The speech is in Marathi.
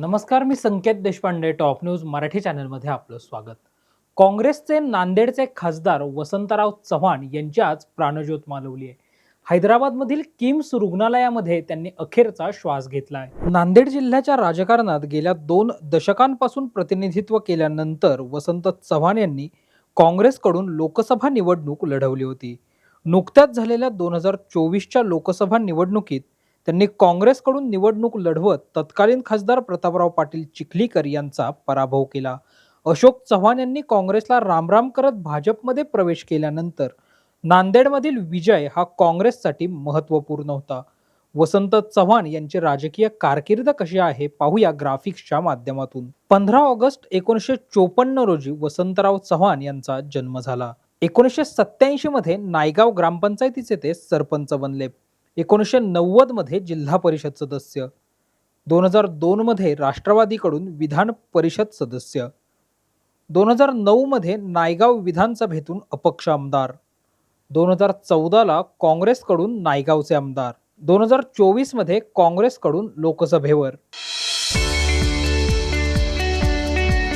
नमस्कार मी संकेत देशपांडे टॉप न्यूज मराठी चॅनलमध्ये आपलं स्वागत. काँग्रेसचे नांदेडचे खासदार वसंतराव चव्हाण यांची आज प्राणज्योत मालवली आहे. हैदराबादमधील किम्स रुग्णालयामध्ये त्यांनी अखेरचा श्वास घेतला आहे नांदेड जिल्ह्याच्या राजकारणात गेल्या दोन दशकांपासून प्रतिनिधित्व केल्यानंतर वसंत चव्हाण यांनी काँग्रेसकडून लोकसभा निवडणूक लढवली होती. नुकत्याच झालेल्या दोन हजार चोवीसच्या लोकसभा निवडणुकीत त्यांनी काँग्रेसकडून निवडणूक लढवत तत्कालीन खासदार प्रतापराव पाटील चिखलीकर यांचा पराभव केला. अशोक चव्हाण यांनी काँग्रेसला रामराम करत भाजपमध्ये प्रवेश केल्यानंतर नांदेडमधील विजय हा काँग्रेससाठी महत्त्वपूर्ण होता. वसंत चव्हाण यांची राजकीय कारकीर्द कशी आहे पाहूया ग्राफिक्सच्या माध्यमातून. पंधरा ऑगस्ट एकोणीसशे चोपन्न रोजी वसंतराव चव्हाण यांचा जन्म झाला. एकोणीसशे सत्याऐंशी मध्ये नायगाव ग्रामपंचायतीचे ते सरपंच बनले. एकोणीसशे नव्वदमध्ये जिल्हा परिषद सदस्य. दोन हजार दोनमध्ये राष्ट्रवादीकडून विधान परिषद सदस्य. दोन हजार नऊमध्ये नायगाव विधानसभेतून अपक्ष आमदार. दोन हजार चौदाला काँग्रेसकडून नायगावचे आमदार. दोन हजार चोवीसमध्ये काँग्रेसकडून लोकसभेवर.